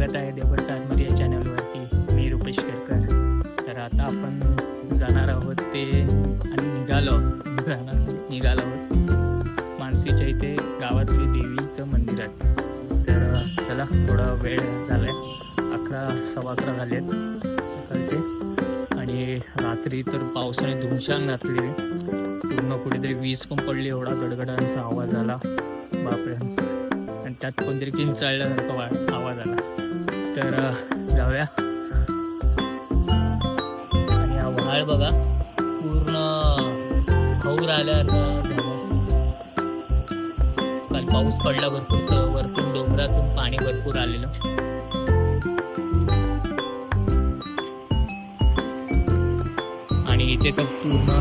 स्वागत आहे देवगडचा आतमध्ये या चॅनलवरती. मी रुपेश केरकर. तर आता आपण जाणार आहोत ते आणि निघालो. निघालो. आहोत मानसीच्या इथे गावातली देवीचं मंदिर आहे तर चला थोडा वेळ झाला आहे अकरा सव्वा अकरा झाले आहेत सकाळचे. आणि रात्री तर पावसाने धुमशान घातली. पूर्ण कुठेतरी वीज पण पडली एवढा गडगडांचा आवाज आला. बापरे. आणि त्यात कोणतरी किंचाळल्यासारखा वा आवाज आला. तर जाऊया. आणि हा व्हाळ बघा पूर्ण भाऊ आल्या काल पाऊस पडला भरपूर तर वरतून डोंगरातून पाणी भरपूर आलेलं. आणि इथे तर पूर्ण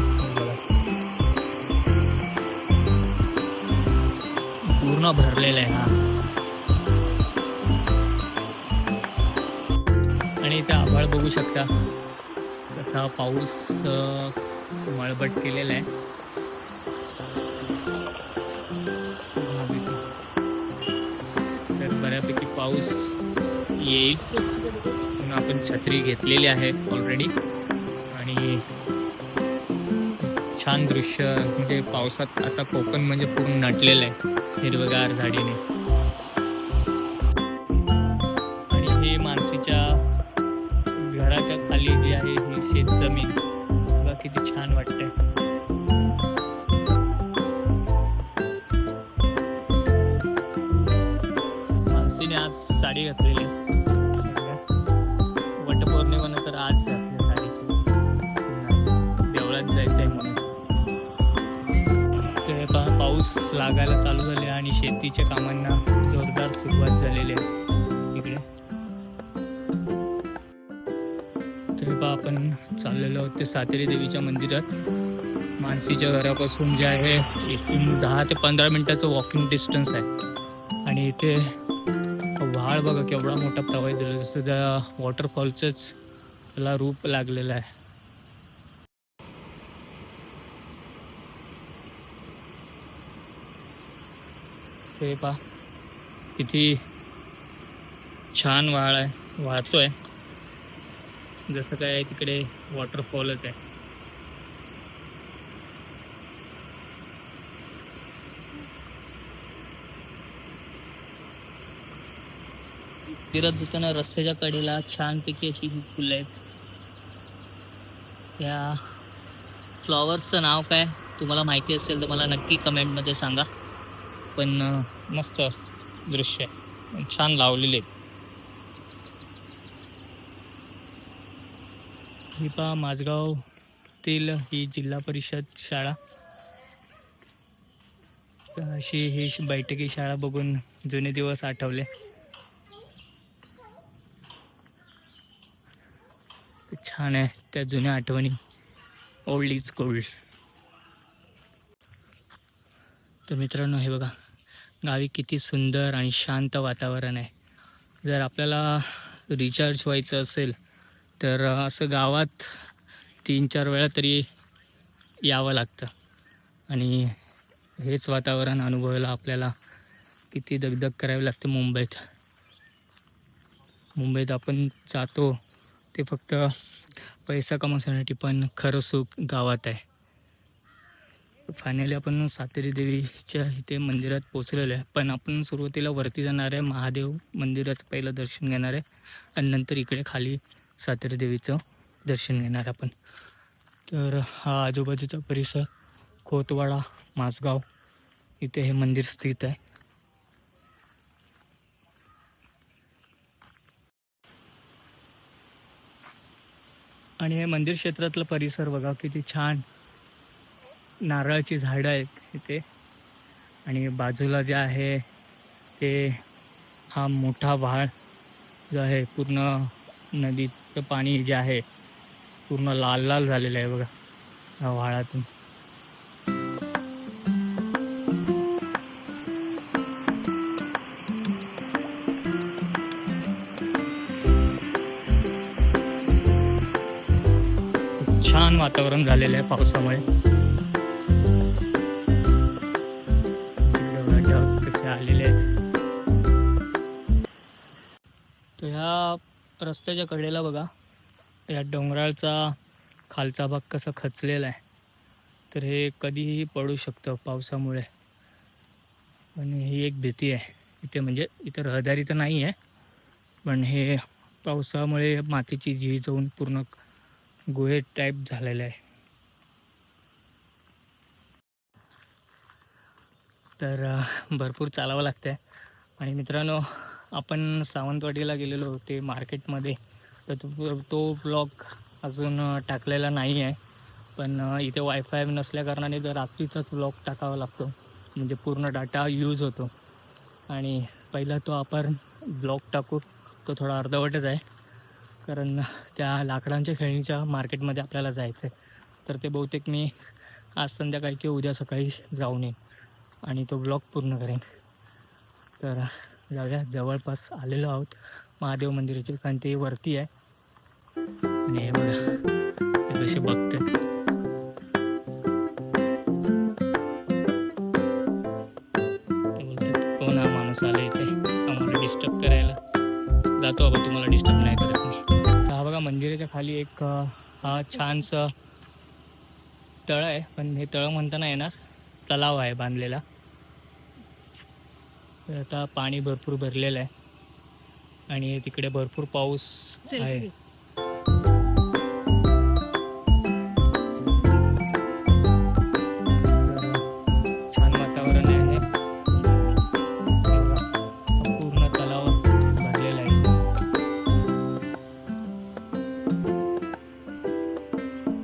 पूर्ण भरलेला आहे हा. इथे आभाळ बघू शकता. कसा पाऊस मळबट केलेला आहे. तर बऱ्यापैकी पाऊस येईल. म्हणून आपण छत्री घेतलेली आहे ऑलरेडी आणि छान दृश्य म्हणजे पावसात आता कोकण म्हणजे पूर्ण नटलेलं आहे. हिरवगार झाडीने. घराच्या खाली जी आहे ही शेतजमीन बघा किती छान वाटतंय. मानसीने आज साडी घातलेली. आहे. तर आज घातली साडी. देवळात म्हणून. ते पाऊस लागायला चालू झाले आणि शेतीच्या कामांना जोरदार सुरुवात झालेली आहे. आपण चाललेलो आहोत ते सातेरी देवीच्या मंदिरात. मानसीच्या घरापासून जे आहे एकूण दहा ते पंधरा मिनिटाचं वॉकिंग डिस्टन्स आहे. आणि इथे व्हाळ बघा केवढा मोठा प्रवाह दिला जसं त्या वॉटरफॉलचंच त्याला रूप लागलेलं आहे. हे पा किती छान वाळ आहे वाहतोय जसं काय तिकडे वॉटरफॉलच आहे. फिरत जाताना रस्त्याच्या कडेला छानपैकी अशी ही फुलं आहेत. या फ्लॉवर्सचं नाव काय तुम्हाला माहिती असेल तर मला नक्की कमेंटमध्ये सांगा. पण मस्त दृश्य आहे. छान लावलेले आहेत. ही पहा ही जिल्हा परिषद शाळा. अशी ही श- बैठकी शाळा बघून जुने दिवस आठवले. छान आहे त्या जुन्या आठवणी. ओल्ड इज गोल्ड तर मित्रांनो हे बघा गावी किती सुंदर आणि शांत वातावरण आहे. जर आपल्याला रिचार्ज व्हायचं असेल तर असं गावात तीन चार वेळा तरी यावं लागतं. आणि हेच वातावरण अनुभवायला आपल्याला. किती दगदग करावी लागते मुंबईत. मुंबईत आपण जातो ते फक्त पैसा कमवण्यासाठी पण खरं सुख गावात आहे. फायनली आपण सातेरी देवीच्या इथे मंदिरात पोचलेलो आहे. पण आपण सुरुवातीला वरती जाणार आहे. महादेव मंदिराचं पहिलं दर्शन घेणार आहे. आणि नंतर इकडे खाली सातेरी देवीचं दर्शन घेणार आपण. तर हा आजूबाजूचा परिसर खोतवाडा माझगाव इथे हे मंदिर स्थित आहे. आणि हे मंदिर क्षेत्रातलं परिसर बघा किती छान. नारळाची झाडं आहेत इथे. आणि बाजूला जे आहे ते हा मोठा व्हाळ जो आहे पूर्ण नदीचं पाणी जे आहे पूर्ण लाल लाल झालेलं आहे बघा या व्हाळातून छान वातावरण झालेलं आहे पावसामुळे. रस्त्याच्या कडेला बघा. या डोंगराळचा खालचा भाग कसा खचलेला आहे. तर हे कधीही पडू शकतं पावसामुळे. पण ही एक भीती आहे. इथे म्हणजे इथे रहदारी तर नाही आहे. पण हे पावसामुळे मातीची झी होऊन पूर्ण गुहे टाईप झालेलं आहे. तर भरपूर चालावं लागतं आहे आणि मित्रांनो आपण सावंतवाडीला गेलेलो ते मार्केटमध्ये. तर तो तो ब्लॉग अजून टाकलेला नाही आहे पण इथे वायफाय नसल्याकारणाने तर रात्रीचाच ब्लॉग टाकावा लागतो. म्हणजे पूर्ण डाटा यूज होतो. आणि पहिला तो आपण ब्लॉग टाकू तो थोडा अर्धवटच आहे. कारण त्या लाकडांच्या खेळणीच्या मार्केटमध्ये आपल्याला जायचं आहे तर ते बहुतेक मी आज संध्याकाळी किंवा उद्या सकाळी जाऊन येईन. आणि तो ब्लॉग पूर्ण करेन. तर जागा जवळपास आलेलो आहोत. महादेव मंदिराचे कारण ते वरती आहे. आणि हे बघा ते कसे बघतात कोण हा माणूस आला इथे? आम्हाला डिस्टर्ब करायला. जातो बाबा तुम्हाला डिस्टर्ब नाही करत मी. हा बघा मंदिराच्या खाली एक हा छानसं तळ आहे. पण हे तळ म्हणता नाही येणार तलाव आहे बांधलेला. तर आता पाणी भरपूर भरलेलं आहे. आणि तिकडे भरपूर पाऊस आहे. तर छान वातावरण आहे. बघा, पूर्ण तलाव भरलेला आहे.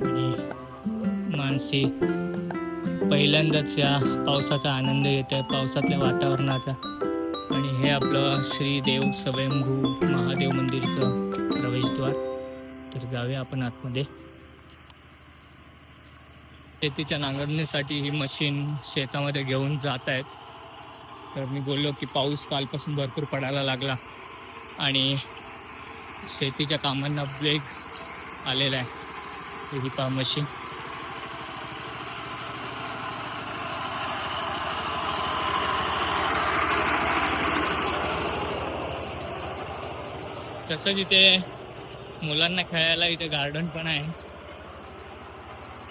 आणि मानसी पहिल्यांदाच या पावसाचा आनंद येत आहे पावसातल्या वातावरणाचा. आणि हे आपलं श्रीदेव स्वयंभू महादेव मंदिरचं प्रवेशद्वार. तर जाऊया आपण आतमध्ये. शेतीच्या नांगरणीसाठी ही मशीन शेतामध्ये घेऊन जात आहेत. तर मी बोललो की पाऊस कालपासून भरपूर पडायला लागला आणि शेतीच्या कामांना वेग आलेला आहे. ही पा मशीन तसंच इथे मुलांना खेळायला इथे गार्डन पण आहे.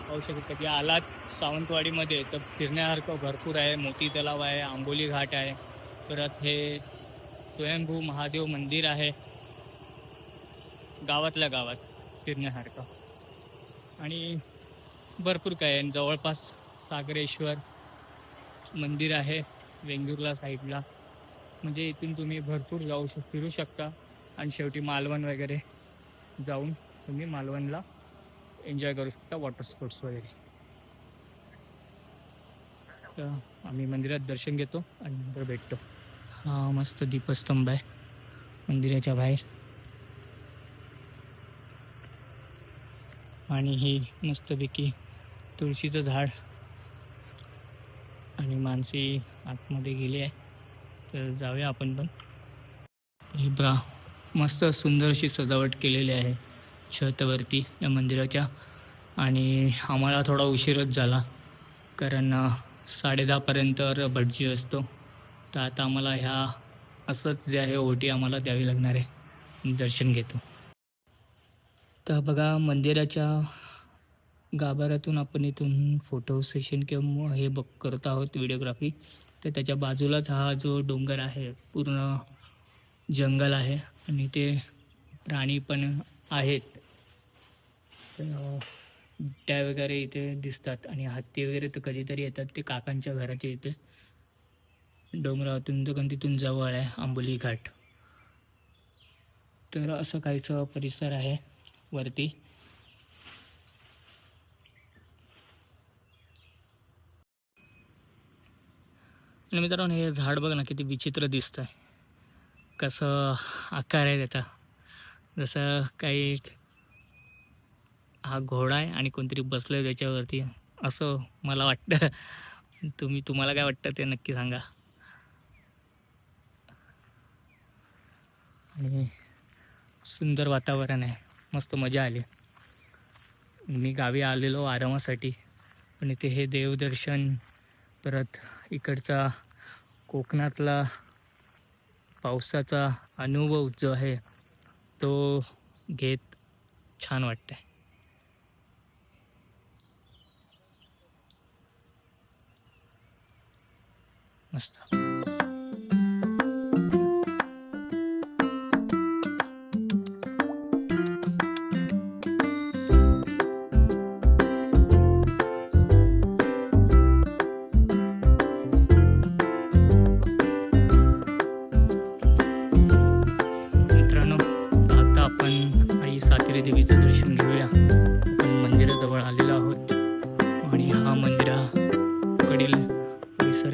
पाहू शकता की आलात सावंतवाडीमध्ये तर फिरण्यासारखं भरपूर आहे. मोती तलाव आहे आंबोली घाट आहे. परत हे स्वयंभू महादेव मंदिर आहे. गावातल्या गावात फिरण्यासारखं. आणि भरपूर काय आहे. जवळपास सागरेश्वर मंदिर आहे वेंगुर्ला साईडला म्हणजे इथून तुम्ही भरपूर जाऊ शक फिरू शकता. आणि शेवटी मालवण वगैरे जाऊन तुम्ही मालवणला एन्जॉय करू शकता वॉटर स्पोर्ट्स वगैरे. तर आम्ही मंदिरात दर्शन घेतो आणि नंतर भेटतो. हा मस्त दीपस्तंभ आहे मंदिराच्या बाहेर. आणि ही मस्तपैकी तुळशीचं झाड आणि मानसी आतमध्ये गेली आहे. तर जाऊया आपण पण. हे बघा मस्त सुंदर अशी सजावट केलेली आहे छतवरती या मंदिराच्या. आणि आम्हाला थोडा उशीरच झाला कारण साडेदहापर्यंत भटजी असतो. तर आता आम्हाला ह्या असंच जे आहे ओटी आम्हाला द्यावी लागणार आहे. दर्शन घेतो. तर बघा मंदिराच्या गाभाऱ्यातून आपण इथून फोटो सेशन किंवा हे बघ करत आहोत व्हिडिओग्राफी. तर त्याच्या बाजूलाच हा जो डोंगर आहे पूर्ण जंगल आहे आणि ते प्राणी पण आहेत. तर त्या वगैरे इथे दिसतात आणि हत्ती वगैरे तर कधीतरी येतात. ते काकांच्या घराच्या इथे. डोंगरातून तर पण तिथून जवळ आहे आंबोली घाट. तर असं काहीसं परिसर आहे वरती. आणि मित्रांनो हे झाड बघ ना किती विचित्र दिसतं आहे कसं आकार आहे त्याचा. जसं काही हा घोडा आहे आणि कोणतरी बसलं आहे त्याच्यावरती असं मला वाटतं. तुम्ही तुम्हाला काय वाटतं ते नक्की सांगा. आणि सुंदर वातावरण आहे. मस्त मजा आली. मी गावी आलेलो आरामासाठी. पण इथे हे देवदर्शन परत इकडचा कोकणातला पावसाचा अनुभव जो आहे तो घेत छान वाटते मस्त.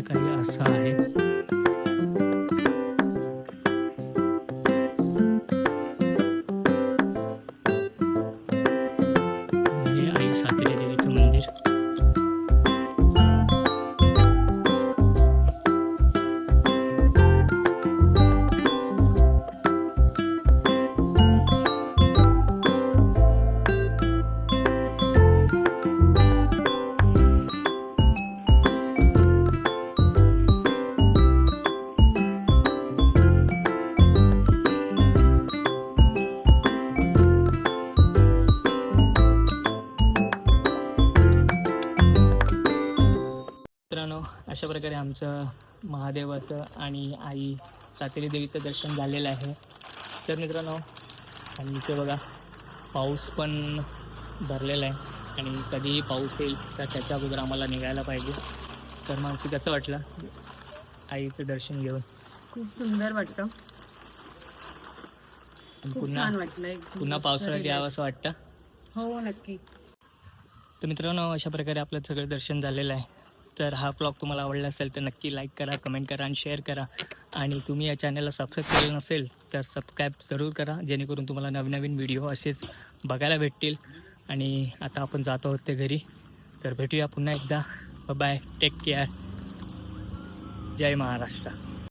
परिसर काही आमचं महादेवाचं आणि आई सातेरी देवीचं दर्शन झालेलं आहे. तर मित्रांनो आणि इथे बघा पाऊस पण भरलेला आहे. आणि कधीही पाऊस येईल तर त्याच्या अगोदर आम्हाला निघायला पाहिजे. तर मग कसं वाटलं आईचं दर्शन घेऊन? खूप सुंदर वाटतं. पुन्हा पुन्हा पावसाळ्यात. यावं असं वाटतं? हो नक्की. तर मित्रांनो अशा प्रकारे आपलं सगळं दर्शन झालेलं आहे. तर हा ब्लॉग तुम्हाला आवडला असेल तर नक्की लाईक करा कमेंट करा आणि शेअर करा. आणि तुम्ही या चॅनलला सबस्क्राईब केलं नसेल तर सबस्क्राईब जरूर करा जेणेकरून तुम्हाला नवीन नवीन व्हिडिओ असेच बघायला भेटतील. आणि आता आपण जातो आहोत ते घरी. तर भेटूया पुन्हा एकदा. बाय टेक केअर जय महाराष्ट्र.